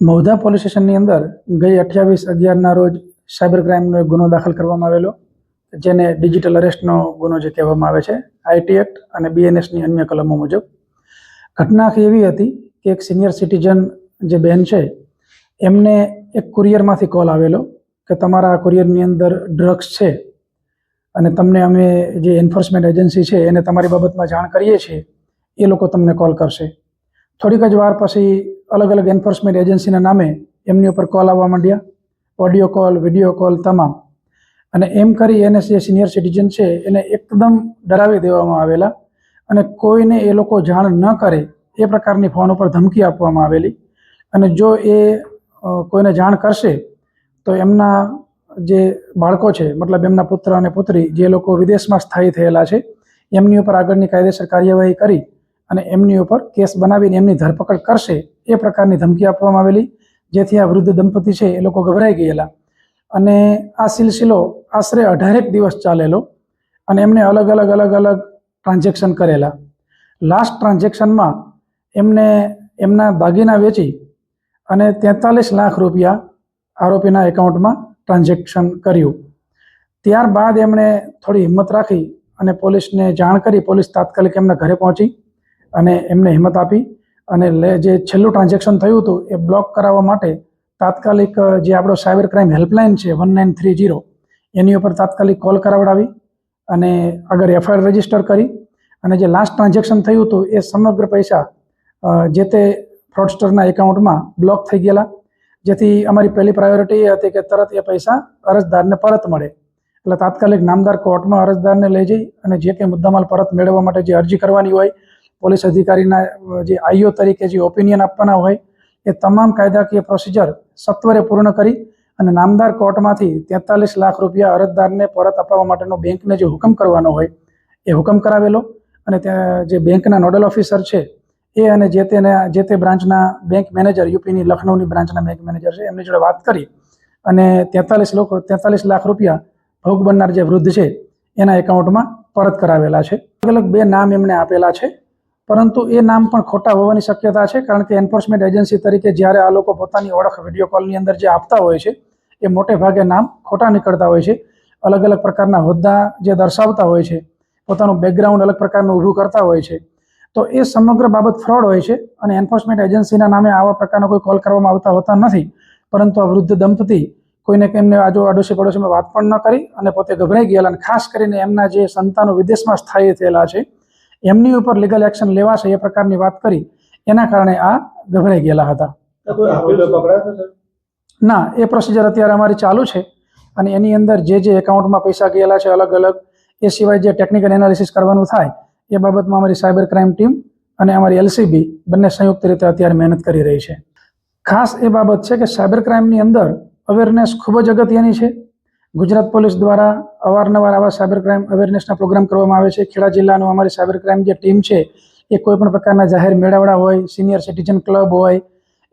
Maudha police સ્ટેશનની અંદર ગઈ અઠ્યાવીસ અગિયારના રોજ સાયબર ક્રાઇમનો એક ગુનો દાખલ કરવામાં આવેલો, જેને ડિજિટલ અરેસ્ટનો ગુનો જે કહેવામાં આવે છે આઈટી એક્ટ અને બીએનએસની અન્ય કલમો મુજબ. ઘટના એવી હતી કે એક સિનિયર સિટીઝન જે બેન છે, એમને એક કુરિયરમાંથી કોલ આવેલો કે તમારા કુરિયરની અંદર ડ્રગ્સ છે અને તમને અમે જે એન્ફોર્સમેન્ટ એજન્સી છે એને તમારી બાબતમાં જાણ કરીએ છીએ, એ લોકો તમને કોલ કરશે. થોડીક જ વાર પછી અલગ અલગ એન્ફોર્સમેન્ટ એજન્સીના નામે એમની ઉપર કોલ આવવા માંડ્યા. ઓડિયો કોલ, વીડિયો કોલ તમામ. અને એમ કરી એને જે સિનિયર સિટીઝન છે એને એકદમ ડરાવી દેવામાં આવેલા અને કોઈને એ લોકો જાણ ન કરે એ પ્રકારની ફોન ઉપર ધમકી આપવામાં આવેલી. અને જો એ કોઈને જાણ કરશે તો એમના જે બાળકો છે, મતલબ એમના પુત્ર અને પુત્રી જે લોકો વિદેશમાં સ્થાયી થયેલા છે, એમની ઉપર આગળની કાયદેસર કાર્યવાહી કરી અને એમની ઉપર કેસ બનાવીને એમની ધરપકડ કરશે એ પ્રકારની ધમકી આપવામાં આવેલી. જેથી આ વૃદ્ધ દંપતી છે એ લોકો ગભરાઈ ગયેલા. અને આ સિલસિલો આશરે અઢારેક દિવસ ચાલેલો અને એમને અલગ અલગ અલગ અલગ ટ્રાન્ઝેક્શન કરેલા. લાસ્ટ ટ્રાન્ઝેક્શનમાં એમને એમના દાગીના વેચી અને તેતાલીસ લાખ રૂપિયા આરોપીના એકાઉન્ટમાં ટ્રાન્ઝેક્શન કર્યું. ત્યારબાદ એમણે થોડી હિંમત રાખી અને પોલીસને જાણ કરી. પોલીસ તાત્કાલિક એમના ઘરે પહોંચી અને એમને હિંમત આપી અને લે જે છેલ્લું ટ્રાન્ઝેક્શન થયું હતું એ બ્લોક કરાવવા માટે તાત્કાલિક જે આપણો સાયબર ક્રાઇમ હેલ્પલાઇન છે વન નાઇન થ્રી જીરો એની ઉપર તાત્કાલિક કોલ કરાવડાવી અને આગળ એફઆઈઆર રજિસ્ટર કરી અને જે લાસ્ટ ટ્રાન્ઝેક્શન થયું હતું એ સમગ્ર પૈસા જે તે ફ્રોડસ્ટરના એકાઉન્ટમાં બ્લોક થઈ ગયેલા. જેથી અમારી પહેલી પ્રાયોરિટી એ હતી કે તરત એ પૈસા અરજદારને પરત મળે. એટલે તાત્કાલિક નામદાર કોર્ટમાં અરજદારને લઈ જઈ અને જે કંઈ મુદ્દામાલ પરત મેળવવા માટે જે અરજી કરવાની હોય પોલીસ અધિકારીના જે આઈઓ તરીકે જે ઓપિનિયન આપવાના હોય, એ તમામ કાયદાકીય પ્રોસિજર સત્વરે પૂર્ણ કરી અને નામદાર કોર્ટમાંથી તેતાલીસ લાખ રૂપિયા અરજદારને પરત અપાવવા માટેનો બેંકને જે હુકમ કરવાનો હોય, એ હુકમ કરાવેલો. અને ત્યાં જે બેંકના નોડલ ઓફિસર છે, એ અને જે તેના, જે તે બ્રાન્ચના બેંક મેનેજર, યુપીની લખનૌની બ્રાન્ચના બેંક મેનેજર છે, એમની જોડે વાત કરી. અને તેતાલીસ લોકો, તેતાલીસ લાખ રૂપિયા ભોગ બનનાર જે વૃદ્ધ છે, એના એકાઉન્ટમાં પરત કરાવેલા છે. અલગ અલગ બે નામ એમણે આપેલા છે. પરંતુ એ નામ પણ ખોટા હોવાની શક્યતા છે કારણ કે એન્ફોર્સમેન્ટ એજન્સી તરીકે જ્યારે આ લોકો પોતાની ઓળખ વીડિયો કોલની અંદર જે આપતા હોય છે, એ મોટે ભાગે નામ ખોટા નીકળતા હોય છે. અલગ અલગ પ્રકારના હોદ્દા જે દર્શાવતા હોય છે, પોતાનું બેકગ્રાઉન્ડ અલગ પ્રકારનું ઊભું કરતા હોય છે. તો એ સમગ્ર બાબત ફ્રોડ હોય છે અને એન્ફોર્સમેન્ટ એજન્સીના નામે આવા પ્રકારનો કોઈ કોલ કરવામાં આવતા હોતા નથી. પરંતુ આ વૃદ્ધ દંપતી કોઈને કેમને આજુ આડોશી પડોશીમાં વાત પણ ન કરી અને પોતે ગભરાઈ ગયેલા અને ખાસ કરીને એમના જે સંતાનો વિદેશમાં સ્થાયી થયેલા છે એમની ઉપર લીગલ એક્શન લેવાશે એ પ્રકારની વાત કરી. એના કારણે આ ગભરાઈ ગયેલા હતા. ના એ પ્રોસિજર અત્યારે અમારી ચાલુ છે અને એની અંદર જે જે એકાઉન્ટમાં પૈસા ગયેલા છે અલગ અલગ એ સિવાય જે ટેકનિકલ એનાલિસિસ કરવાનું થાય એ બાબતમાં અમારી સાયબર ક્રાઇમ ટીમ અને અમારી એલસીબી બંને સંયુક્ત રીતે અત્યારે મહેનત કરી રહી છે. ખાસ એ બાબત છે કે સાયબર ક્રાઇમની અંદર અવેરનેસ ખૂબ જ અગત્યની છે. ગુજરાત પોલીસ દ્વારા અવારનવાર આવા સાયબર ક્રાઇમ અવેરનેસના પ્રોગ્રામ કરવામાં આવે છે. ખેડા જિલ્લાનો અમારી સાયબર ક્રાઇમ જે ટીમ છે, એ કોઈપણ પ્રકારના જાહેર મેળાવડા હોય, સિનિયર સિટીઝન ક્લબ હોય,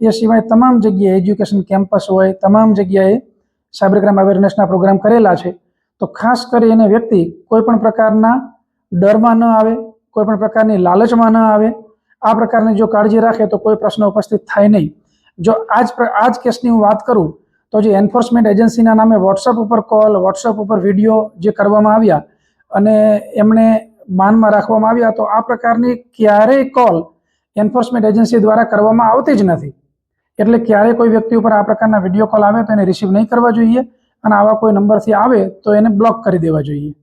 એ સિવાય તમામ જગ્યાએ એજ્યુકેશન કેમ્પસ હોય, તમામ જગ્યાએ સાયબર ક્રાઇમ અવેરનેસના પ્રોગ્રામ કરેલા છે. તો ખાસ કરીને વ્યક્તિ કોઈપણ પ્રકારના ડરમાં ન આવે કોઈપણ પ્રકારની લાલચમાં ન આવે, આ પ્રકારની જો કાળજી રાખે તો કોઈ પ્રશ્ન ઉપસ્થિત થાય નહીં. જો આજ આજ કેસની હું વાત કરું તો જે એન્ફોર્સમેન્ટ એજન્સીના નામે વોટ્સઅપ ઉપર કોલ વોટ્સઅપ ઉપર વીડિયો જે કરવામાં આવ્યા અને એમણે માનમાં રાખવામાં આવ્યા, તો આ પ્રકારની ક્યારેય કોલ એન્ફોર્સમેન્ટ એજન્સી દ્વારા કરવામાં આવતી જ નથી. એટલે ક્યારેય કોઈ વ્યક્તિ ઉપર આ પ્રકારના વીડિયો કોલ આવે તો એને રિસીવ નહીં કરવા જોઈએ અને આવા કોઈ નંબરથી આવે તો એને બ્લોક કરી દેવા જોઈએ.